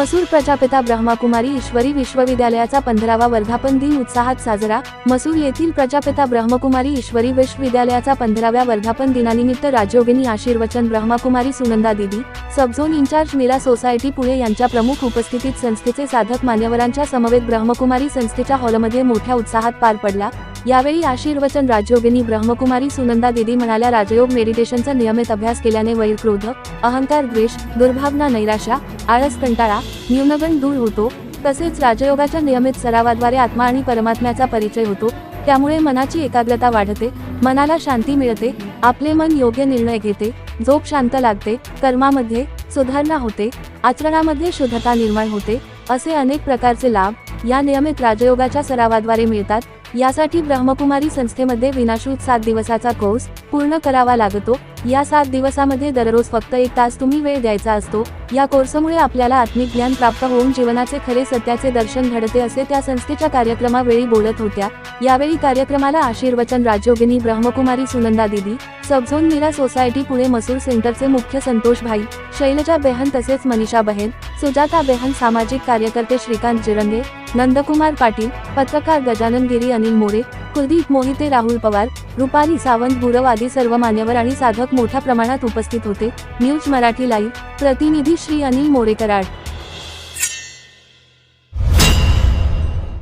मसूर प्रजापिता ब्रह्मकुमारी ईश्वरी विश्वविद्यालयाचा पंधरावा वर्धापन दिन उत्साहात साजरा. मसूर येथील प्रजापिता ब्रह्मकुमारी ईश्वरी विश्वविद्यालयाचा पंधराव्या वर्धापन दिनानिमित्त राजयोगिनी आशीर्वचन Brahmakumari Sunanda Didi subzone incharge Meera society Pune यांच्या प्रमुख उपस्थितीत संस्थेचे साधक मान्यवरांच्या समवेत ब्रह्मकुमारी संस्थेच्या हॉलमध्ये मोठ्या उत्साहात पार पडला. यावेळी आशीर्वचन राजयोगिनी ब्रह्मकुमारी सुनंदा दिदी म्हणाल्या राजयोग मेडिटेशनचा नियमित अभ्यास केल्याने वैर क्रोध अहंकार द्वेष दुर्भावना नैराशा आळस कंटाळा न्यूनगण दूर होतो. तसेच राजयोगाच्या नियमित सरावाद्वारे आत्मा आणि परमात्म्याचा परिचय होतो. त्यामुळे मनाची एकाग्रता वाढते मनाला शांती मिळते आपले मन योग्य निर्णय घेते झोप शांत लागते कर्मामध्ये सुधारणा होते आचरणामध्ये शुद्धता निर्माण होते असे अनेक प्रकारचे लाभ या नियमित राजयोगाच्या सरावाद्वारे मिळतात. यासाठी ब्रह्मकुमारी संस्थेमध्ये विनाशूत सात दिवसाचा कोर्स पूर्ण करावा लागतो. या सात दिवसामध्ये दररोज फक्त एक तास तुम्ही वेळ द्यायचा असतो. या कोर्समुळे आपल्याला आत्मिक ज्ञान प्राप्त होऊन जीवनाचे खरे सत्याचे दर्शन घडते असे त्या संस्थेच्या कार्यक्रमावेळी बोलत होत्या. यावेळी कार्यक्रमाला आशीर्वचन राजयोगिनी ब्रह्मकुमारी सुनंदा दिदी सबझोन मीरा सोसायटी पुणे मसूर सेंटरचे मुख्य संतोष भाई शैलजा बेहन तसेच मनीषा बहेन सुजाता बेहन सामाजिक कार्यकर्ते श्रीकांत जिरंगे नंदकुमार पाटील पत्रकार गजानन गिरी अनिल मोरे कुलदीप मोहिते राहुल पवार रुपाली सावंत गुरव आदी सर्व मान्यवर आणि साधक मोठ्या प्रमाणात उपस्थित होते. न्यूज मराठी लाईव्ह प्रतिनिधी श्री अनिल मोरेकराड